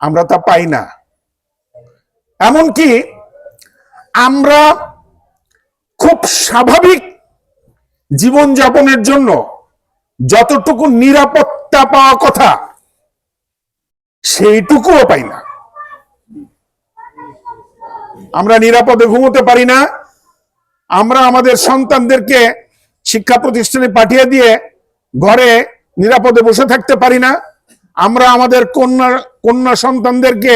আমরা তা পাই না। এমনকি আমরা খুব স্বাভাবিক জীবনযাপনের জন্য যতটুকু নিরাপত্তা পাওয়া কথা, সেইটুকুও পাই না। আমরা নিরাপদে ঘুমোতে পারি না। আমরা আমাদের সন্তানদেরকে শিক্ষা প্রতিষ্ঠানে পাঠিয়ে দিয়ে ঘরে নিরাপদে বসে থাকতে পারি না। আমরা আমাদের কন্যা কন্যা সন্তানদেরকে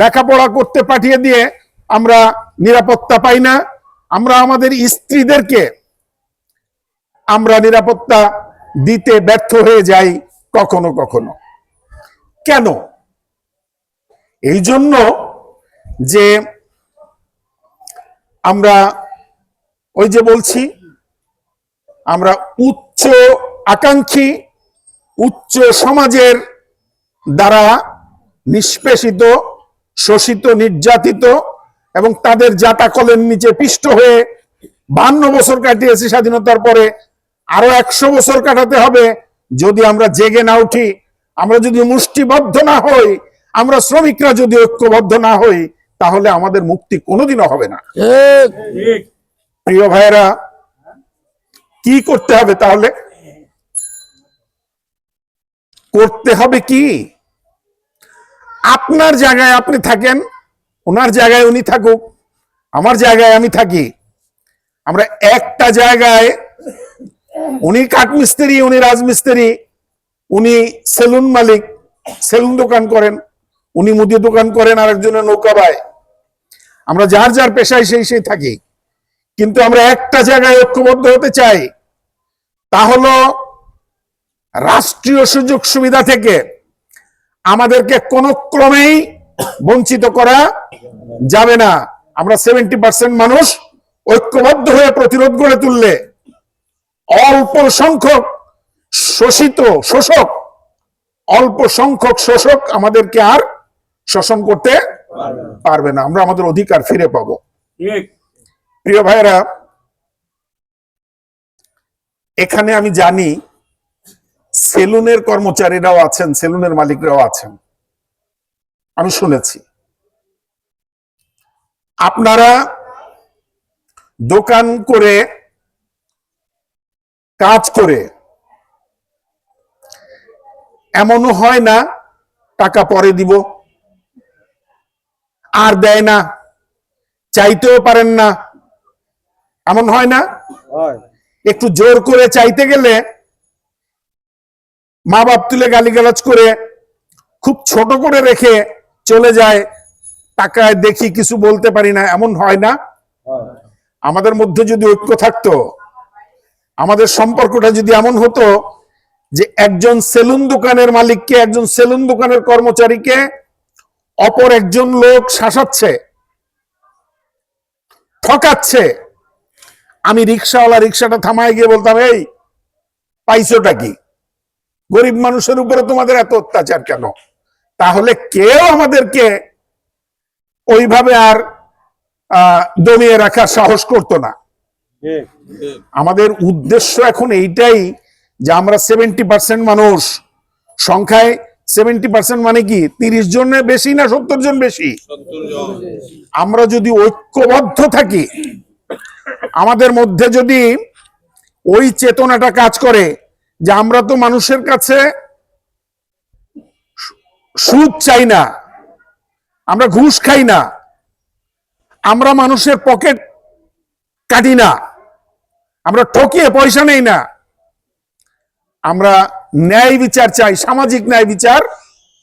লেখাপড়া করতে পাঠিয়ে দিয়ে আমরা নিরাপত্তা পাই না। আমরা আমাদের স্ত্রীদেরকে আমরা নিরাপত্তা দিতে ব্যর্থ হয়ে যাই কখনো কখনো। কেন? এই জন্য যে আমরা ওই যে বলছি, আমরা উচ্চ আকাঙ্ক্ষী, উচ্চ সমাজের দ্বারা নিষ্পেষিত শোষিত নির্যাতিত এবং তাদের জাতাকলের নিচে পিষ্ট হয়ে বান্ন বছর কাটিয়েছি স্বাধীনতার পরে আরও একশো বছর কাটাতে হবে। যদি আমরা জেগে না উঠি আমরা যদি মুষ্টিবদ্ধ না হই আমরা শ্রমিকরা যদি ঐক্যবদ্ধ না হই তাহলে আমাদের মুক্তি কোনোদিনও হবে না। প্রিয় ভাইয়েরা কি করতে হবে তাহলে? করতে হবে কি? আপনার জায়গায় আপনি থাকেন, ওনার জায়গায় উনি থাকুক, আমার জায়গায় আমি থাকি। আমরা একটা জায়গায়, উনি কাঠমিস্ত্রি উনি রাজমিস্ত্রি উনি সেলুন মালিক, সেলুন দোকান করেন, উনি মুদি দোকান করেন, আরেকজনের নৌকা বায়। আমরা যার যার পেশায় সেই সেই থাকি। কিন্তু আমরা একটা জায়গায় ঐক্যবদ্ধ হতে চাই, তা হলো রাষ্ট্রীয় সুযোগ সুবিধা থেকে আমাদেরকে কোনো ক্রমেই বঞ্চিত করা যাবে না। আমরা সেভেন্টি পার্সেন্ট মানুষ ঐক্যবদ্ধ হয়ে প্রতিরোধ গড়ে তুললে অল্প সংখ্যক শোষিত শোষক অল্প সংখ্যক শোষক আমাদেরকে আর শোষণ করতে পারবে না। আমরা আমাদের অধিকার ফিরে পাবো। প্রিয় ভাইরা এখানে আমি জানি সেলুনের কর্মচারীরাও আছেন সেলুনের মালিকরাও আছেন। আমি শুনেছি। আপনারা দোকান করে কাজ করে এমনও হয় না টাকা পরে দিব আর দেয় না চাইতেও পারেন না। এমন হয় না? একটু জোর করে চাইতে গেলে মা বাপ তুলে গালিগালাজ করে খুব ছোট করে রেখে চলে যায় টাকায় দেখি কিছু বলতে পারি না, এমন হয় না। আমাদের মধ্যে যদি ঐক্য থাকতো, আমাদের সম্পর্কটা যদি এমন হতো যে একজন সেলুন দোকানের মালিককে, একজন সেলুন দোকানের কর্মচারীকে অপর একজন লোক শাসাচ্ছে, ঠকাচ্ছে, আমি রিক্সাওয়ালা রিক্সাটা থামায় গিয়ে বলতাম, এই, পাইছোটা কি? গরিব মানুষের উপরে তোমাদের এত অত্যাচার কেন? তাহলে কেউ আমাদেরকে ওইভাবে আর দমিয়ে রাখার সাহস করতো না। আমাদের উদ্দেশ্য এখন এইটাই যে আমরা সেভেন্টি পার্সেন্ট মানুষ। সংখ্যায় সেভেন্টি পার্সেন্ট মানে কি? তিরিশ জনের বেশি না সত্তর জন বেশি? আমরা যদি ঐক্যবদ্ধ থাকি, আমাদের মধ্যে যদি ওই চেতনাটা কাজ করে যে আমরা তো মানুষের কাছে সুদ চাই না, আমরা ঘুষ খাই না, আমরা মানুষের পকেট কাটি না, আমরা ঠকিয়ে পয়সা নেই না, আমরা ন্যায় বিচার চাই, সামাজিক ন্যায় বিচার